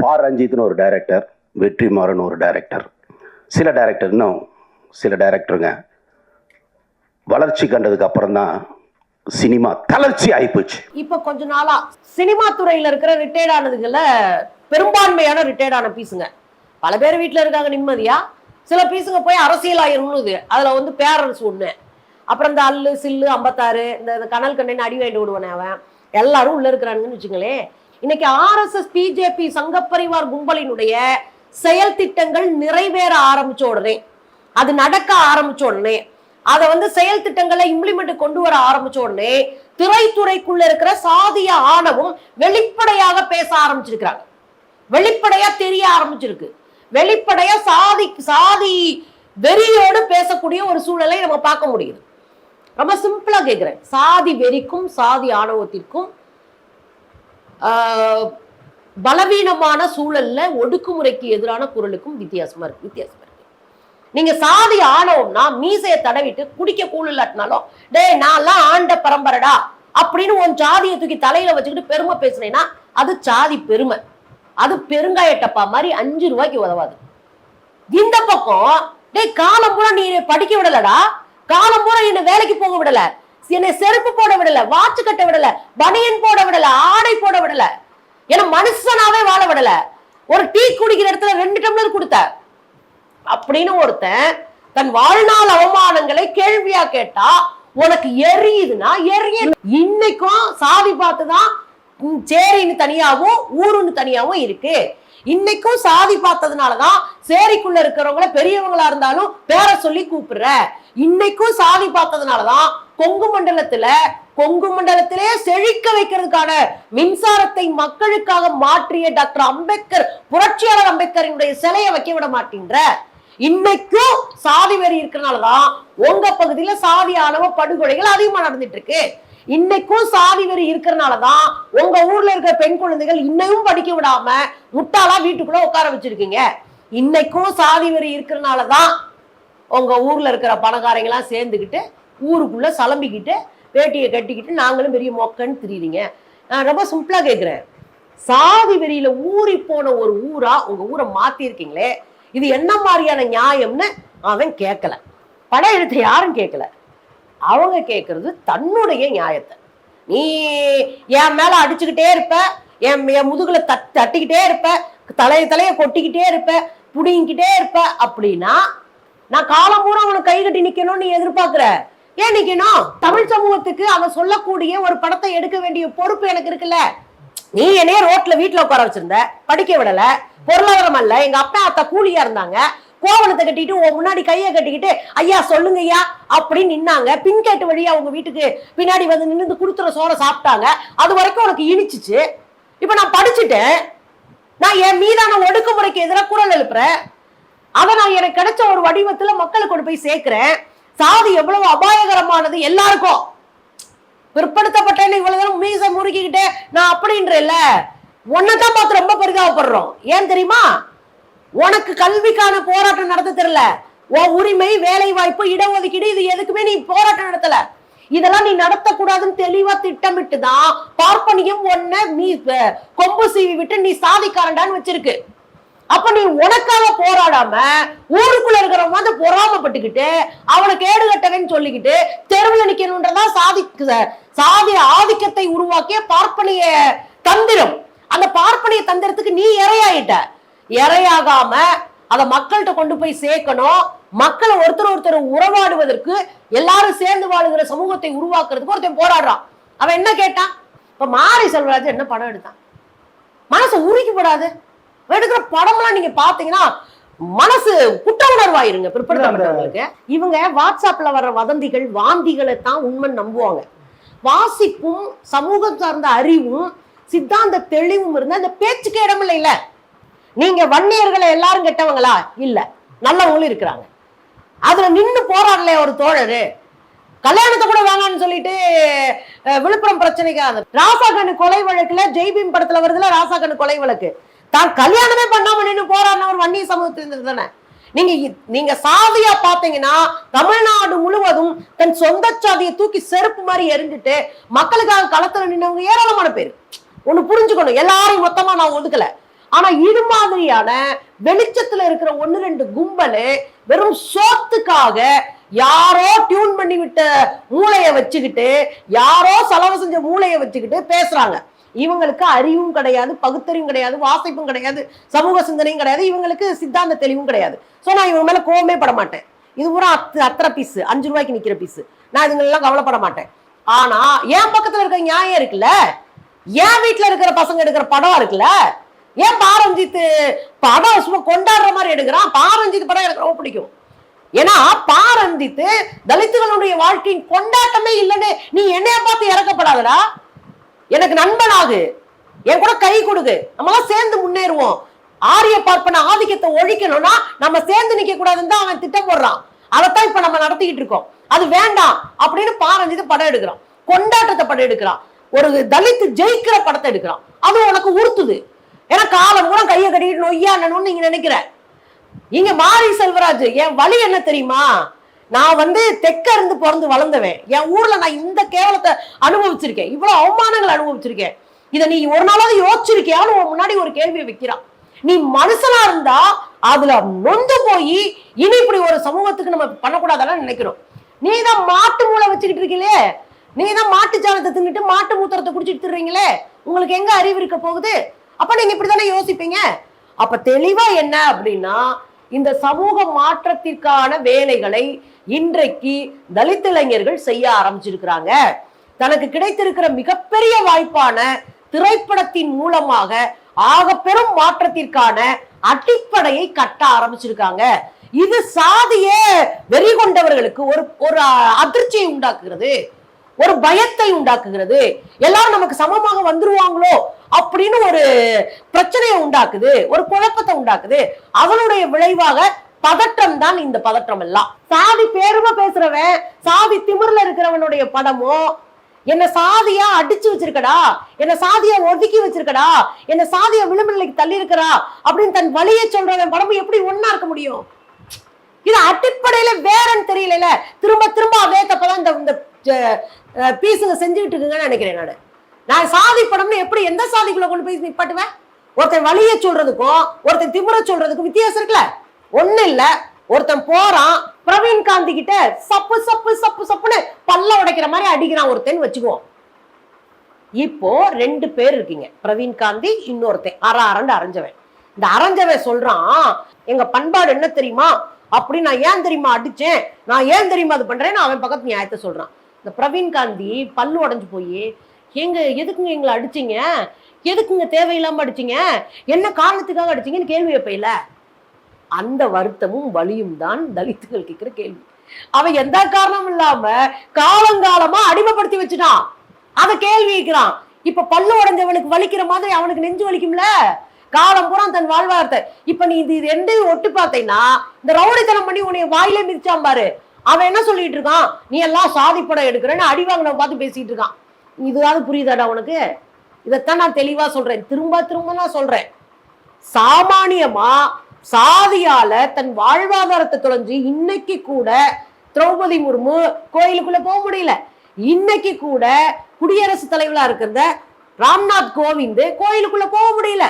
பா ரஞ்சித்னு ஒரு டைரக்டர் வெற்றிமாறன் ஒரு டைரக்டர் சில டைரக்டர் இன்னும் சில டைரக்டருங்க வளர்ச்சி கண்டதுக்கு அப்புறம் தான் சினிமா தளர்ச்சி ஆயிப்போச்சு. இப்போ கொஞ்ச நாளா சினிமா துறையில இருக்கிற ரிட்டையர்ட் ஆனதுல பெரும்பான்மையான ரிட்டையர்ட் ஆன பீஸுங்க. பல பேர் வீட்டில் இருக்காங்க நிம்மதியா. சில பீஸுங்க போய் அரசியல் ஆயிரும்னுது அதில் வந்து பேரண்ட்ஸ் ஒன்று அப்புறம் இந்த அல்லு சில்லு ஐம்பத்தாறு இந்த கனல் கண்டன் அடி வாங்கிட்டு விடுவானே அவன். எல்லாரும் உள்ளே இருக்கிறானுங்கன்னு வச்சுங்களேன் இன்னைக்கு ஆர்எஸ்எஸ் பிஜேபி சங்கப்பரிவார் கும்பலினுடைய செயல் திட்டங்கள் நிறைவேற ஆரம்பிச்ச உடனே அது நடக்க ஆரம்பிச்ச உடனே அதை வந்து செயல் திட்டங்களை இம்ப்ளிமெண்ட் கொண்டு வர ஆரம்பிச்ச உடனே திரைத்துறைக்குள்ள இருக்கிற சாதிய ஆணவம் வெளிப்படையாக பேச ஆரம்பிச்சிருக்கிறாங்க. வெளிப்படையா தெரிய ஆரம்பிச்சிருக்கு. வெளிப்படையா சாதி சாதி வெறியோடு பேசக்கூடிய ஒரு சூழலை நம்ம பார்க்க முடியுது. ரொம்ப சிம்பிளா கேட்கிறேன் சாதி வெறிக்கும் சாதி ஆணவத்திற்கும் பலவீனமான சூழல்ல ஒடுக்குமுறைக்கு எதிரான குரலுக்கும் வித்தியாசமா இருக்கு வித்தியாசமா இருக்கு. நீங்க சாதி ஆணவம்னா மீசையை தடவிட்டு குடிக்க கூழ் இல்லாட்டினாலும் டேய் நான்லாம் ஆண்ட பரம்பரடா அப்படின்னு உன் ஜாதியை தூக்கி தலையில வச்சுக்கிட்டு பெருமை பேசுனேன்னா அது சாதி பெருமை. அது பெருங்காய டப்பா மாதிரி அஞ்சு ரூபாய்க்கு உதவாது. இந்த பக்கம் டேய் காலம் பூரா நீ படிக்க விடலடா. காலம் பூரா என்ன வேலைக்கு போக விடல. என்னை செருப்பு போட விடல வாட்ச் கட்ட விடல பனியன் போட விடல ஆடை போட விடல. ஏன்னா மனுஷனாவே வாழ விடல. ஒரு டீ குடிக்கிற இடத்துல ரெண்டு டம்ளர் கொடுத்த. அப்படின்னு ஒருத்தன் தன் வாழ்நாள் அவமானங்களை கேள்வியா கேட்டா உனக்கு எரியுதுன்னா எரிய. இன்னைக்கும் சாதி பார்த்துதான் சேரின்னு தனியாவும் ஊருன்னு தனியாவும் இருக்கு. இன்னைக்கும் சாதி பார்த்ததுனாலதான் சேரிக்குள்ள இருக்கிறவங்கள பெரியவங்களா இருந்தாலும் பேரை சொல்லி கூப்பிடுற. இன்னைக்கும் சாதி பார்த்ததுனாலதான் கொங்கு மண்டலத்துல கொங்கு மண்டலத்திலே செழிக்க வைக்கிறதுக்கான மின்சாரத்தை மக்களுக்காக மாற்றிய டாக்டர் அம்பேத்கர் புரட்சியாளர் அம்பேத்கரினுடைய சிலையை வைக்க விட மாட்டேன்ற. இன்னைக்கும் சாதி வெறி இருக்கிறனாலதான் உங்க பகுதியில சாதி அளவு படுகொலைகள் அதிகமா நடந்துட்டு இருக்கு இன்னைக்கும் சாதி வெறி இருக்கிறனாலதான் உங்க ஊர்ல இருக்கிற பெண் குழந்தைகள் இன்னையும் படிக்க விடாம முட்டாளா வீட்டுக்குள்ள உட்கார வச்சிருக்கீங்க. இன்னைக்கும் சாதி வெறி இருக்கிறனாலதான் உங்க ஊர்ல இருக்கிற பணக்காரங்களாம் சேர்ந்துக்கிட்டு ஊருக்குள்ளே சலம்பிக்கிட்டு வேட்டியை கட்டிக்கிட்டு நாங்களும் பெரிய மொக்கன்னு தெரியுறீங்க. நான் ரொம்ப சிம்பிளாக கேட்குறேன் சாதி வெறியில் ஊறி போன ஒரு ஊரா உங்கள் ஊரை மாற்றிருக்கீங்களே இது என்ன மாதிரியான நியாயம்னு அவன் கேட்கல படம் எடுத்த யாரும் கேட்கல அவங்க கேட்கறது தன்னுடைய நியாயத்தை. நீ என் மேலே அடிச்சுக்கிட்டே இருப்ப என் என் முதுகில் தட் தட்டிக்கிட்டே இருப்ப தலைய தலையை கொட்டிக்கிட்டே இருப்ப புடிங்கிட்டே இருப்ப அப்படின்னா நான் காலம் பூரா அவனை கை கட்டி நிற்கணும்னு நீ எதிர்பார்க்குற. ஏன் நிக்கணும்? தமிழ் சமூகத்துக்கு அவன் சொல்லக்கூடிய ஒரு படத்தை எடுக்க வேண்டிய பொறுப்பு எனக்கு இருக்குல்ல. நீ என்னைய ரோட்ல வீட்டுல உட்கார வச்சிருந்த படிக்க விடல பொருளாதாரம் அல்ல எங்க அப்பா அத்தா கூலியா இருந்தாங்க கோவணத்தை கட்டிட்டு உன் முன்னாடி கையை கட்டிக்கிட்டு ஐயா சொல்லுங்க ஐயா அப்படின்னு நின்னாங்க. பின்கேட்டு வழியா உங்க வீட்டுக்கு பின்னாடி வந்து நின்று கொடுத்துற சோற சாப்பிட்டாங்க. அது வரைக்கும் உனக்கு இனிச்சிச்சு. இப்ப நான் படிச்சுட்டேன். நான் என் மீதான ஒடுக்குமுறைக்கு எதிராக குரல் எழுப்புறேன். அதை நான் எனக்கு கிடைச்ச ஒரு வடிவத்துல மக்களுக்கு கொண்டு போய் சேர்க்கிறேன். சாதி எவ்வளவு அபாயகரமானது எல்லாருக்கும். பிற்படுத்தப்பட்டேன்னு இவ்வளவு தூரம் மீச முறுக்கிக்கிட்டே நான் அப்படின்றேல்ல உன்னைத்தான் பார்த்து ரொம்ப பரிதாபப்படுறோம். ஏன் தெரியுமா? உனக்கு கல்விக்கான போராட்டம் நடத்த தெரியல. உன் உரிமை வேலை வாய்ப்பு இடஒதுக்கீடு இது எதுக்குமே நீ போராட்டம் நடத்தல. இதெல்லாம் நீ நடத்தக்கூடாதுன்னு தெளிவா திட்டமிட்டு தான் பார்ப்பனியும் ஒன்ன நீ கொம்பு சீவி விட்டு நீ சாதிக்காரண்டான்னு வச்சிருக்கு. அப்ப நீ உனக்காக போராடாம ஊருக்குள்ள இருக்கிறவங்க வந்து பொறாமப்பட்டுக்கிட்டு அவனை கேடு கட்டவேன்னு சொல்லிக்கிட்டு தெருவில் நிக்கணும்ன்றதா சாதி சாதி ஆதிக்கத்தை உருவாக்கிய பார்ப்பனிய தந்திரம். அந்த பார்ப்பனிய தந்திரத்துக்கு நீ இறையாயிட்ட இறையாகாம அதை மக்கள்கிட்ட கொண்டு போய் சேர்க்கணும். மக்களை ஒருத்தர் ஒருத்தர் உறவாடுவதற்கு எல்லாரும் சேர்ந்து வாழுகிற சமூகத்தை உருவாக்குறதுக்கு ஒருத்தன் போராடுறான். அவன் என்ன கேட்டான்? இப்ப மாரி செல்வராஜ் என்ன படம் எடுத்தான்? மனசு உருக்கிப்படாது எடுக்கிற படம்லாம் நீங்க பாத்தீங்கன்னா மனசு குற்ற உணர்வாயிருங்க பிற்படுத்தப்பட்டவங்களுக்கு. இவங்க வாட்ஸ்அப்ல வர்ற வதந்திகள் வாந்திகளை தான் உண்மை நம்புவாங்க. வாசிப்பும் சமூகம் சார்ந்த அறிவும் சித்தாந்த தெளிவும் இருந்தா அந்த பேச்சுக்கு இடம் இல்ல நீங்க வன்னியர்களை எல்லாரும் கெட்டவங்களா? இல்ல. நல்லவங்களும் இருக்கிறாங்க. அதுல நின்னு போராடல ஒரு தோழரு? கல்யாணத்தை கூட வேணாம்னு சொல்லிட்டு விழுப்புரம் பிரச்சனைக்கு அந்த கொலை வழக்குல ஜெய்பீம் படத்துல வருதுல ராசாகனு கொலை வழக்கு. தான் கல்யாணமே பண்ணாம நின்று போராடின ஒரு வன்னிய சமூகத்திலிருந்து தானே? நீங்க நீங்க சாதியா பாத்தீங்கன்னா தமிழ்நாடு முழுவதும் தன் சொந்த சாதியை தூக்கி செருப்பு மாதிரி எரிஞ்சுட்டு மக்களுக்காக களத்துல நின்னவங்க ஏராளமான பேர். ஒண்ணு புரிஞ்சுக்கணும். எல்லாரையும் மொத்தமா நான் ஒதுக்கல. ஆனா இது மாதிரியான வெளிச்சத்துல இருக்கிற ஒன்னு ரெண்டு கும்பலு வெறும் சோத்துக்காக யாரோ டியூன் பண்ணி விட்ட மூளைய வச்சுக்கிட்டு யாரோ செலவு செஞ்ச மூளைய வச்சுக்கிட்டு பேசுறாங்க. இவங்களுக்கு அறிவும் கிடையாது பகுத்தறிவும் கிடையாது வாசிப்பும் கிடையாது சமூக சிந்தனையும் கிடையாது இவங்களுக்கு சித்தாந்த தெளிவும் கிடையாது. சோ நான் இவங்க மேல கோவமே பட மாட்டேன். இது பூரா அத்து அத்தனை பீஸ் அஞ்சு ரூபாய்க்கு நிக்கிற பீஸ் நான் இதுங்களெல்லாம் கவலைப்பட மாட்டேன். ஆனா என் பக்கத்துல இருக்க நியாயம் இருக்குல்ல? என் வீட்டுல இருக்கிற பசங்க எடுக்கிற படம் இருக்குல்ல? ஏன் பாரஞ்சித் படம் சும்மா கொண்டாடுற மாதிரி எடுக்கிறான்? பாரஞ்சித் படம் எனக்கு ரொம்ப பிடிக்கும். ஏன்னா பாரஞ்சித் தலித்துகளுடைய வாழ்க்கையின் கொண்டாட்டமே இல்லைன்னு நீ என்னைய பார்த்து இறக்கப்படாதடா? எனக்கு நண்பனாகு. என் கூட கை கொடுக்கு நம்மளாம் சேர்ந்து முன்னேறுவோம். ஆரிய பார்ப்பன ஆதிக்கத்தை ஒழிக்கணும்னா நம்ம சேர்ந்து நிக்க கூடாதுன்னு தான் அவன் திட்டம் போடுறான். அதைத்தான் இப்ப நம்ம நடத்திக்கிட்டு இருக்கோம். அது வேண்டாம் அப்படின்னு பாரஞ்சித்து படம் எடுக்கிறான். கொண்டாட்டத்தை படம் எடுக்கிறான். ஒரு தலித்து ஜெயிக்கிற படத்தை எடுக்கிறான். அது உனக்கு உறுத்துது. ஏன்னா காலம் கூட கையை கட்டிட்டு நொய்யா நீங்க நினைக்கிற. இங்க மாரி செல்வராஜ் என் வழி என்ன தெரியுமா? நான் வந்து தெற்க இருந்து பிறந்து வளர்ந்தவன். என் ஊர்ல நான் இந்த கேவலத்தை அனுபவிச்சிருக்கேன். இவ்வளவு அவமானங்களை அனுபவிச்சிருக்கேன். இதை நீ ஒரு நாளாவது யோசிச்சிருக்கியான்னு உன் முன்னாடி ஒரு கேள்வியை வைக்கிறான். நீ மனுஷனா இருந்தா அதுல நொந்து போய் இனி இப்படி ஒரு சமூகத்துக்கு நம்ம பண்ணக்கூடாதெல்லாம் நினைக்கிறோம். நீ தான் மாட்டு மூளை வச்சுக்கிட்டு இருக்கீங்களே நீ தான் மாட்டு சாணத்தை தின்னுட்டு மாட்டு மூத்திரத்தை குடிச்சிட்டு திரிறீங்களே. உங்களுக்கு எங்க அறிவு இருக்க போகுது? அப்ப நீங்க இப்படித்தானே யோசிப்பீங்க? அப்ப தெளிவா என்ன அப்படின்னா இந்த சமூக மாற்றத்திற்கான வேலைகளை இன்றைக்கு தலித் இளைஞர்கள் செய்ய ஆரம்பிச்சிருக்கிறாங்க. தனக்கு கிடைத்திருக்கிற மிகப்பெரிய வாய்ப்பான திரைப்படத்தின் மூலமாக ஆக பெரும் மாற்றத்திற்கான அடிப்படையை கட்ட ஆரம்பிச்சிருக்காங்க. இது சாதிய வெறி கொண்டவர்களுக்கு ஒரு ஒரு அதிர்ச்சியை உண்டாக்குகிறது. ஒரு பயத்தை உண்டாக்குகிறது. எல்லாரும் நமக்கு சமமாக வந்துருவாங்களோ? அப்படின்னு ஒரு பிரச்சனையை உண்டாக்குது ஒரு குழப்பத்தை உண்டாக்குது. அவனுடைய விளைவாக பதட்டம் தான் இந்த பதட்டம் எல்லாம். சாதி பெருமை பேசுறவன் சாதி திமிர்ல இருக்கிறவனுடைய படமோ என்ன சாதியா அடிச்சு வச்சிருக்கடா என்ன சாதியா ஒதுக்கி வச்சிருக்கடா என்ன சாதியா விளிம்பு தள்ளி இருக்கிறா அப்படின்னு தன் வழியை சொல்றவன் படமும் எப்படி ஒன்னா இருக்க முடியும்? இது அடிப்படையில வேறன்னு தெரியல திரும்ப திரும்ப அதே தப்பதான் இந்த பீஸுங்க செஞ்சுக்கிட்டு இருக்குங்கன்னு நினைக்கிறேன் நான். நான் சாதி படம்னு எப்படி எந்த சாதிக்குள்ள கொண்டு போய் நிப்பாட்டுவேன்? ஒருத்தன் வழிய சொல்றதுக்கும் ஒருத்தன் திமுற சொல்றதுக்கும் வித்தியாசம் இருக்குல்ல? ஒண்ணு இல்ல. ஒருத்தன் போறான் பிரவீன் காந்தி கிட்ட சப்பு சப்பு சப்பு சப்புன்னு பல்ல உடைக்கிற மாதிரி அடிக்கிறான் ஒருத்தன் வச்சுக்குவோம் இப்போ ரெண்டு பேர் இருக்கீங்க. பிரவீன் காந்தி இன்னொருத்தன் அற அரண்டு அரைஞ்சவன். இந்த அரைஞ்சவன் சொல்றான் எங்க பண்பாடு என்ன தெரியுமா? அப்படி நான் ஏன் தெரியுமா அடிச்சேன்? நான் ஏன் தெரியுமா அது பண்றேன்னு அவன் பக்கத்து நியாயத்தை சொல்றான். இந்த பிரவீன் காந்தி பல்லு உடைஞ்சு போய் எங்க எதுக்குங்க எங்களை அடிச்சீங்க? எதுக்குங்க தேவையில்லாம அடிச்சீங்க? என்ன காரணத்துக்காக அடிச்சீங்கன்னு கேள்வி வைப்பையில அந்த வருத்தமும் வலியும் தான் தலித்துகள் கேட்கிற கேள்வி. அவன் எந்த காரணமும் இல்லாம காலங்காலமா அடிமைப்படுத்தி வச்சுட்டான். அத கேள்வி கேட்கிறான் இப்ப பல்லு உடஞ்சவனுக்கு வலிக்கிற மாதிரி அவனுக்கு நெஞ்சு வலிக்கும்ல? காலம் பூரா தன் வாழ்வார்த்தை. இப்ப நீ இது ரெண்டையும் ஒட்டு பார்த்தீங்கன்னா இந்த ரவுடித்தனம் பண்ணி உன்னை வாயில மிதிச்சான் பாரு. அவன் என்ன சொல்லிட்டு இருக்கான்? நீ எல்லாம் சாதி படம் எடுக்கிறேன்னு அடி வாங்கின பார்த்து பேசிட்டு இருக்கான். இதுவாவது புரியுதாடா உனக்கு? இதைத்தான் நான் தெளிவா சொல்றேன். திரும்ப திரும்ப நான் சொல்றேன். சாமானியமா சாதியால தன் வாழ்வாதாரத்தை தொலைஞ்சு இன்னைக்கு கூட திரௌபதி முர்மு கோயிலுக்குள்ள போக முடியல. இன்னைக்கு கூட குடியரசுத் தலைவரா இருக்கிற ராம்நாத் கோவிந்த் கோயிலுக்குள்ள போக முடியல.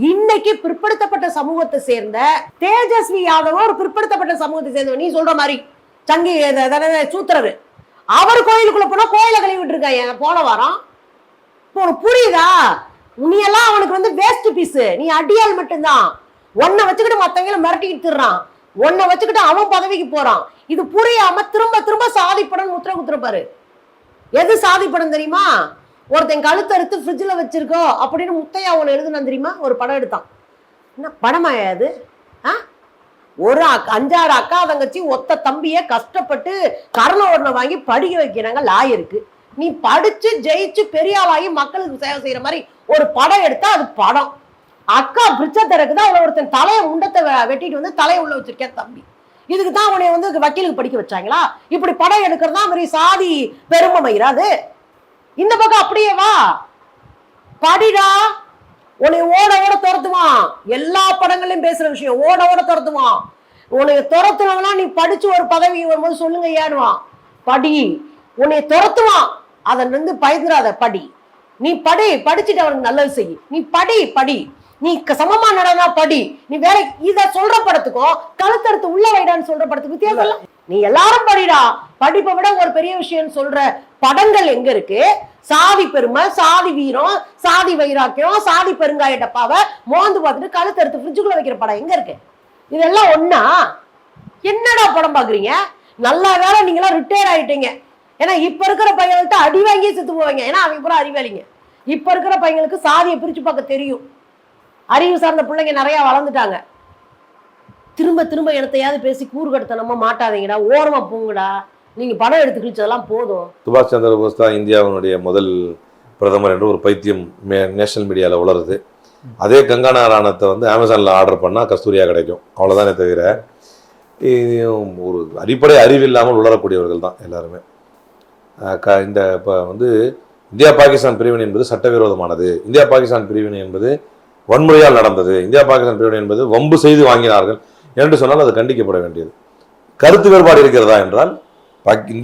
இன்னைக்கு பிற்படுத்தப்பட்ட சமூகத்தை சேர்ந்த தேஜஸ்வி யாதவ் ஒரு பிற்படுத்தப்பட்ட சமூகத்தை சேர்ந்தவன். நீ சொல்ற மாதிரி. சங்கி அத- சூத்திரரு. அவர் கோயிலுக்குள்ள போனா கோயில கழுவிட்டு இருக்காங்க போன வாரம். இப்போ உனக்கு புரியுதா? நீ எல்லாம் அவனுக்கு வந்து வேஸ்ட் பீஸ் நீ அடியால் மட்டும்தான். உன்னை வச்சுக்கிட்டு மத்தவங்கள மிரட்டிக்கிட்டு திருறான். உன்னை வச்சுக்கிட்டு அவன் பதவிக்கு போறான். இது புரியாம திரும்ப திரும்ப சாதிப்படன்னு உத்தரவு குத்துறப்பாரு எது சாதிப்படம் தெரியுமா? ஒருத்தன் கழுத்தறுத்து ஃப்ரிட்ஜில் வச்சிருக்கோ அப்படின்னு முத்தையா அவனை எழுதுனா தெரியுமா? ஒரு படம் எடுத்தான். என்ன படமாயா அது? ஆ? ஒரு அஞ்சாறு அக்கா தங்கச்சி ஒத்த தம்பிய கஷ்டப்பட்டு கரண உடனே வாங்கி படிக்க வைக்கிறாங்க லாயருக்கு. நீ படிச்சு ஜெயிச்சு பெரிய ஆளாகி மக்களுக்கு சேவை செய்யற மாதிரி ஒரு படம் எடுத்தா அது படம். அக்கா பிரிச்ச தான் அவன் ஒருத்தன் தலையை முண்டத்தை வெட்டிட்டு வந்து தலையை உள்ள வச்சிருக்கேன் தம்பி. இதுக்கு தான் உன்னை வந்து வக்கீலுக்கு படிக்க வச்சாங்களா? இப்படி படம் எடுக்கிறது தான் மாதிரி சாதி பெருமை மயிராது இந்த பக்கம் அப்படியே வா. படிடா. உன்னை ஓட துரத்துவான் எல்லா படங்களையும் பேசுற விஷயம். ஓட ஓட துரத்துவான் உன்னை துரத்துனவனா நீ படிச்சு ஒரு பதவி வரும்போது சொல்லுங்க ஏனுவான் படி. உன்னை துரத்துவான். அதை வந்து பயந்துராத படி. நீ படி. படிச்சுட்டு அவனுக்கு நல்லது செய். நீ படி படி. நீ சமமா நடனா படி. நீ வேற இத சொல்ற படத்துக்கும் கழுத்தறுத்து உள்ள வைடான்னு சொல்ற படத்துக்கு வித்தியாசம் இல்ல. நீ எல்லாரும் படிடா. படிப்பை விட ஒரு பெரிய விஷயம் சொல்ற படங்கள் எங்க இருக்கு? சாதி பெருமை சாதி வீரம் சாதி வைராக்கியம் சாதி பெருங்காய டப்பாவை மோந்து பார்த்துட்டு கழுத்தறுத்து ஃப்ரிட்ஜுக்குள்ள வைக்கிற படம் எங்க இருக்கு? இதெல்லாம் ஒன்னா என்னடா படம் பாக்குறீங்க? நல்லா வேலை நீங்களாம் ரிட்டையர் ஆயிட்டீங்க. ஏன்னா இப்ப இருக்கிற பையன்கிட்ட அடி வாங்கியே செத்து போவாங்க. ஏன்னா அவங்க பூரா அறிவாளிங்க இப்ப இருக்கிற பையங்களுக்கு சாதியை பிரிச்சு பார்க்க தெரியும். அறிவு சார்ந்த பிள்ளைங்க நிறைய வளர்ந்துட்டாங்க. திரும்ப திரும்ப இடத்தையாவது பேசி கூறுகடுத்தனமா மாட்டாதீங்கடா. ஓரமா போங்கடா. நீங்கள் படம் எடுத்து கிழிச்சதெல்லாம் போதும். சுபாஷ் சந்திர போஸ் தான் இந்தியாவினுடைய முதல் பிரதமர் என்று ஒரு பைத்தியம் நேஷனல் மீடியாவில் உளருது. அதே கங்கா நாராயணத்தை வந்து அமேசானில் ஆர்டர் பண்ணால் கஸ்தூரியாக கிடைக்கும். அவ்வளோதானே தவிர இது ஒரு அடிப்படை அறிவு இல்லாமல் உளரக்கூடியவர்கள் தான் எல்லாருமே. க இந்த இப்போ வந்து இந்தியா பாகிஸ்தான் பிரிவினை என்பது சட்டவிரோதமானது. இந்தியா பாகிஸ்தான் பிரிவினை என்பது வன்முறையால் நடந்தது. இந்தியா பாகிஸ்தான் பிரிவினை என்பது வம்பு செய்து வாங்கினார்கள். என்று சொன்னால் அது கண்டிக்கப்பட வேண்டியது. கருத்து வேறுபாடு இருக்கிறதா என்றால் பாக்-